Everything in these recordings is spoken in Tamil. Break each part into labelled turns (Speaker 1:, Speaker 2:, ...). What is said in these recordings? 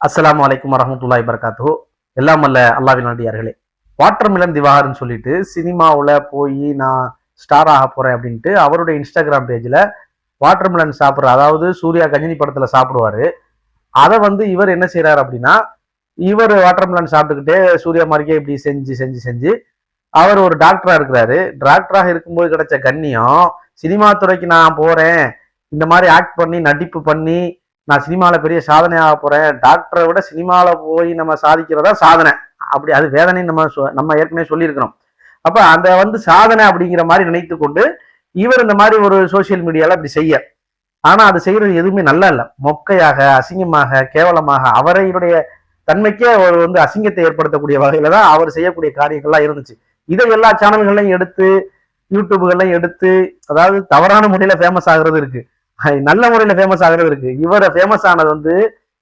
Speaker 1: அஸ்லாம் வலைக்கம் வரமத்துல்லாய் பர்காத்தோ எல்லாம் அல்ல அல்லாவின் நடிகார்களே வாட்டர் மிலன் திவாகர்னு சொல்லிட்டு சினிமாவில் போய் நான் ஸ்டார் ஆக போகிறேன் அப்படின்ட்டு அவருடைய இன்ஸ்டாகிராம் பேஜில் வாட்டர் மிலன் சாப்பிட்ற அதாவது சூர்யா கஞ்சினி படத்தில் சாப்பிடுவாரு. அதை வந்து இவர் என்ன செய்கிறார் அப்படின்னா இவர் வாட்டர் மிலன் சாப்பிட்டுக்கிட்டே சூர்யா மாதிரிக்கே இப்படி செஞ்சு செஞ்சு செஞ்சு அவர் ஒரு டாக்டராக இருக்கிறாரு. டாக்டராக இருக்கும்போது கிடைச்ச கண்ணியம் சினிமா துறைக்கு நான் போகிறேன் இந்த மாதிரி ஆக்ட் பண்ணி நடிப்பு பண்ணி நான் சினிமாவில் பெரிய சாதனை ஆக போகிறேன் டாக்டரை விட சினிமாவில் போய் நம்ம சாதிக்கிறதா சாதனை. அப்படி அது வேதனைன்னு நம்ம சொ- நம்ம ஏற்கனவே சொல்லியிருக்கிறோம். அப்போ அந்த வந்து சாதனை அப்படிங்கிற மாதிரி நினைத்து கொண்டு இவர் இந்த மாதிரி ஒரு சோஷியல் மீடியாவில் அப்படி செய்ய. ஆனால் அது செய்கிறது எதுவுமே நல்லா இல்லை. மொக்கையாக அசிங்கமாக கேவலமாக அவரையினுடைய தன்மைக்கே ஒரு வந்து அசிங்கத்தை ஏற்படுத்தக்கூடிய வகையில தான் அவர் செய்யக்கூடிய காரியங்கள்லாம் இருந்துச்சு. இதை எல்லா சேனல்களையும் எடுத்து யூடியூப்கள்லாம் எடுத்து அதாவது தவறான முறையில் ஃபேமஸ் ஆகுறது இருக்குது நல்ல முறையில ஃபேமஸ் ஆகிறது இருக்கு. இவரை ஃபேமஸ் ஆனது வந்து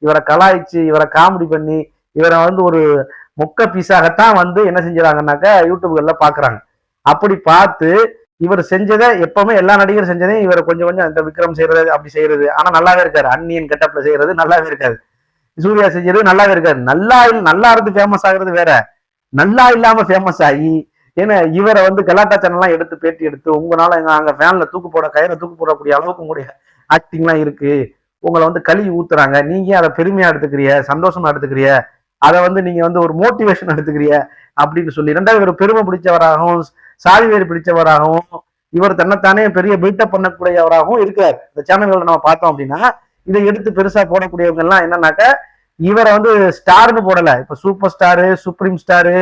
Speaker 1: இவரை கலாய்ச்சி இவரை காமெடி பண்ணி இவரை வந்து ஒரு மொக்க பீஸாகத்தான் வந்து என்ன செஞ்சுறாங்கன்னாக்கா யூடியூப்கள்ல பாக்குறாங்க. அப்படி பார்த்து இவர் செஞ்சதை எப்பவுமே எல்லா நடிகரும் செஞ்சதையும் இவர் கொஞ்சம் கொஞ்சம் இந்த விக்ரம் செய்யறது அப்படி செய்யறது. ஆனா நல்லாவே இருக்காரு. அன்னியன் கெட்டப்ல செய்யறது நல்லாவே இருக்காது. சூர்யா செஞ்சது நல்லாவே இருக்காரு நல்லா நல்லா இருந்து ஃபேமஸ் ஆகுறது வேற. நல்லா இல்லாம ஃபேமஸ் ஆகி ஏன்னா இவரை வந்து கலாட்டா சேனல்லாம் எடுத்து பேட்டி எடுத்து உங்களால எங்க அங்க ஃபேன்ல தூக்கு போட கயிறை தூக்கு போடக்கூடிய அளவுக்கு உங்களுடைய ஆக்டிங்லாம் இருக்கு. உங்களை வந்து கழுவி ஊத்துறாங்க. நீங்க அதை பெருமையா எடுத்துக்கிறிய சந்தோஷமா எடுத்துக்கிறிய அதை வந்து நீங்க வந்து ஒரு மோட்டிவேஷன் எடுத்துக்கிறிய அப்படின்னு சொல்லி ரெண்டாவது இவர் பெருமை பிடிச்சவராகவும் சாதி வேறு பிடிச்சவராகவும் இவர் தன்னைத்தானே பெரிய பில்டப் பண்ணக்கூடியவராகவும் இருக்கார் இந்த சேனல்களை நம்ம பார்த்தோம் அப்படின்னா இதை எடுத்து பெருசா போடக்கூடியவங்க எல்லாம் என்னன்னாக்கா இவரை வந்து ஸ்டார்னு போடல. இப்ப சூப்பர் ஸ்டாரு சுப்ரீம் ஸ்டாரு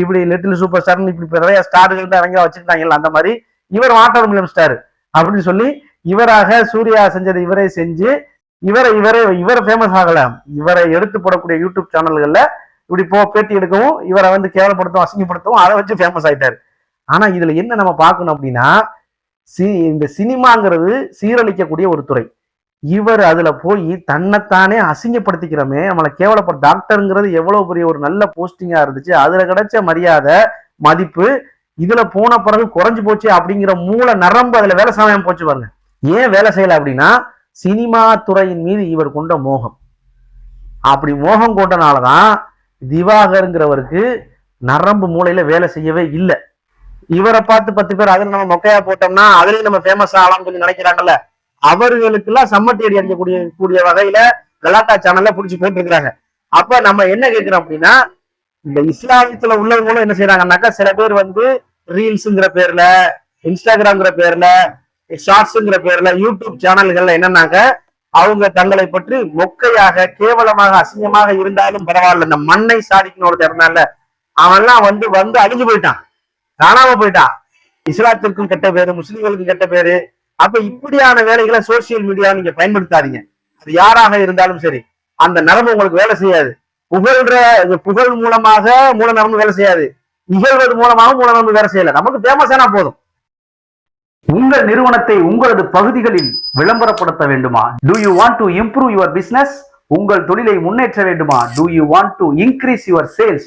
Speaker 1: இப்படி லிட்டில் சூப்பர் ஸ்டார்னு இப்படி நிறைய ஸ்டார்கள் தான் வச்சுக்கிட்டாங்கல்ல அந்த மாதிரி இவர் வாட்டர் மில்லியம் ஸ்டார் அப்படின்னு சொல்லி இவராக சூர்யா செஞ்சதை இவரே செஞ்சு இவரை இவரே இவரை ஃபேமஸ் ஆகல. இவரை எடுத்து போடக்கூடிய யூடியூப் சேனல்கள்ல இப்படி போ பேட்டி எடுக்கவும் இவரை வந்து கேவலப்படுத்தவும் அசிங்கப்படுத்தவும் அதை வச்சு ஃபேமஸ் ஆயிட்டாரு. ஆனா இதுல என்ன நம்ம பார்க்கணும் அப்படின்னா சி இந்த சினிமாங்கிறது சீரழிக்கக்கூடிய ஒரு துறை. இவர் அதுல போய் தன்னைத்தானே அசிங்கப்படுத்திக்கிறோமே நம்மளை கேவலப்பட டாக்டருங்கிறது எவ்வளவு பெரிய ஒரு நல்ல போஸ்டிங்கா இருந்துச்சு. அதுல கிடைச்ச மரியாதை மதிப்பு இதுல போன பிறகு குறைஞ்சு போச்சு அப்படிங்கிற மூல நரம்பு அதுல வேலை சமயம் போச்சு பாருங்க. ஏன் வேலை செய்யல அப்படின்னா சினிமா துறையின் மீது இவர் கொண்ட மோகம். அப்படி மோகம் கொண்டனாலதான் திவாகருங்கிறவருக்கு நரம்பு மூளையில வேலை செய்யவே இல்லை. இவரை பார்த்து பத்து பேர் அதுல நம்ம மொக்கையா போட்டோம்னா அதுலயும் நம்ம ஃபேமஸ் ஆகலாம்னு சொல்லி நினைக்கிறாங்கல்ல. அவர்களுக்கு எல்லாம் சம்மட்டி அடி அடிக்கக்கூடிய கூடிய வகையில கலாட்டா சேனல்ல புடிச்சு போட்டுருக்காங்க அப்ப நம்ம என்ன கேட்கிறோம் அப்படின்னா இந்த இஸ்லாமியத்துல உள்ளவங்களும் என்ன செய்யறாங்கன்னாக்கா சில பேர் வந்து ரீல்ஸுங்கிற பேர்ல இன்ஸ்டாகிராம்ங்கிற பேர்ல ஷார்ட்ஸுங்கிற பேர்ல யூடியூப் சேனல்கள்ல என்னன்னாக்க அவங்க தங்களை பற்றி மொக்கையாக கேவலமாக அசிங்கமாக இருந்தாலும் பரவாயில்ல. இந்த மண்ணை சாதிக்கணும் ஒரு இருந்தால அவன்லாம் வந்து வந்து அழிஞ்சு போயிட்டான். காணாம போயிட்டான். இஸ்லாத்திற்கும் கெட்ட பேரு முஸ்லிம்களுக்கும் கெட்ட பேரு. அப்ப இப்படியான வேலைகளை சோசியல் மீடியா நீங்க பயன்படுத்தாதீங்க. அது யாராக இருந்தாலும் சரி அந்த நரம்பு உங்களுக்கு வேலை செய்யாது. புகழ்ற இந்த புகழ் மூலமாக மூல நரம்பு வேலை செய்யாது. இகழ்வது மூலமாக மூல நரம்பு வேலை செய்யல. நமக்கு ஃபேமஸானா போதும். உங்கள் நிறுவனத்தை உங்களது பகுதிகளில் விளம்பரப்படுத்த வேண்டுமா? Do you want to improve your business உங்கள் தொழிலை முன்னேற்ற வேண்டுமா? Do you want to increase your sales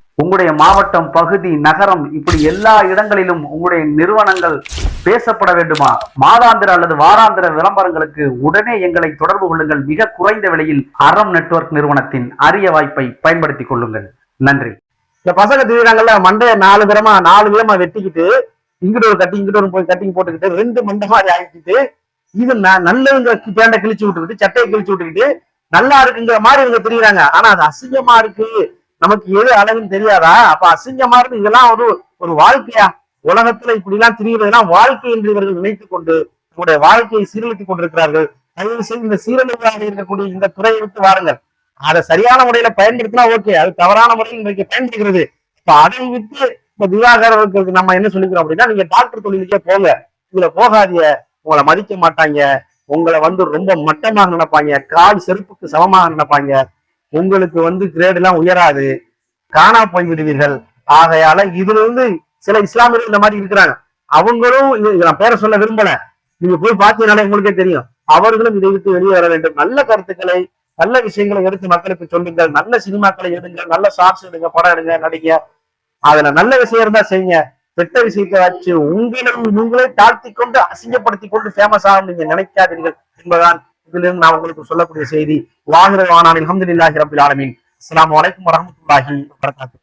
Speaker 1: உங்களுடைய மாவட்டம் பகுதி நகரம் இப்படி எல்லா இடங்களிலும் உங்களுடைய நிறுவனங்கள் பேசப்பட வேண்டுமா? மாதாந்திர அல்லது வாராந்திர விளம்பரங்களுக்கு உடனே எங்களை தொடர்பு கொள்ளுங்கள். மிக குறைந்த விலையில் அறம் நெட்வொர்க் நிறுவனத்தின் அரிய வாய்ப்பை பயன்படுத்திக் கொள்ளுங்கள். நன்றி. இந்த பசங்க திடீராங்கல்ல மண்டைய நாலு தரமா நாலு விதமா வெட்டிக்கிட்டு இங்கிட்ட ஒரு கட்டி இங்கிட்ட ஒரு போய் கட்டிங் போட்டுக்கிட்டு ரெண்டு மண்டை மாதிரி ஆகிக்கிட்டு இது ந- நல்லதுங்கிற பேண்டை கிழிச்சு விட்டுக்கிட்டு சட்டையை கிழிச்சு விட்டுக்கிட்டு நல்லா இருக்குங்கிற மாதிரி இவங்க தெரியுறாங்க. ஆனா அது அசிங்கமா இருக்கு. நமக்கு எது அழகுன்னு தெரியாதா? அப்ப அசிங்கமா இருக்கு இதெல்லாம் ஒரு ஒரு வாழ்க்கையா? உலகத்துல இப்படி எல்லாம் திரிகிறதெல்லாம் வாழ்க்கை என்று இவர்கள் நினைத்துக் கொண்டு உங்களுடைய வாழ்க்கையை சீரழித்துக் கொண்டிருக்கிறார்கள். தயவு செய்து இந்த சீரழிவாக இருக்கக்கூடிய இந்த துறையை விட்டு வாருங்கள். அதை சரியான முறையில பயன்படுத்தினா ஓகே அது தவறான முறையில் இன்றைக்கு பயன்படுகிறது. இப்ப அதை விட்டு இப்ப திவாகரருக்கு நம்ம என்ன சொல்லிக்கிறோம் அப்படின்னா நீங்க டாக்டர் தொழிலுக்கே போங்க. இதுல போகாதீங்க. உங்களை மதிக்க மாட்டாங்க. உங்களை வந்து ரொம்ப மட்டமாக நினைப்பாங்க. கால் செருப்புக்கு சமமாக நினைப்பாங்க. உங்களுக்கு வந்து கிரேடு எல்லாம் உயராது. காணா போய் விடுவீர்கள் ஆகையால இதுல இருந்து சில இஸ்லாமியர்கள் இந்த மாதிரி இருக்கிறாங்க. அவங்களும் நான் பேரை சொல்ல விரும்பல. நீங்க போய் பார்த்தீங்கனாலே உங்களுக்கே தெரியும். அவர்களும் இதை விட்டு வெளியே வர வேண்டும். நல்ல கருத்துக்களை நல்ல விஷயங்களை எடுத்து மக்களுக்கு சொல்லுங்கள். நல்ல சினிமாக்களை எடுங்க நல்ல ஷார்ட்ஸ் எடுங்க படம் எடுங்க நடிங்க. அதுல நல்ல விஷயம் இருந்தா செய்யுங்க. கெட்ட விஷயத்தை வச்சு உங்களை நீங்களே தாழ்த்தி கொண்டு அசிங்கப்படுத்தி கொண்டு ஃபேமஸ் ஆகும் நீங்க நினைக்காதீர்கள் என்பதான் இதிலிருந்து நான் உங்களுக்கு சொல்லக்கூடிய செய்தி வாகிர வானானில் அஹமதுல்லாஹி ரபுல் ஆலமின். அஸ்லாம் வலைக்கம் வரமத்துல்லாஹி வரகாத்து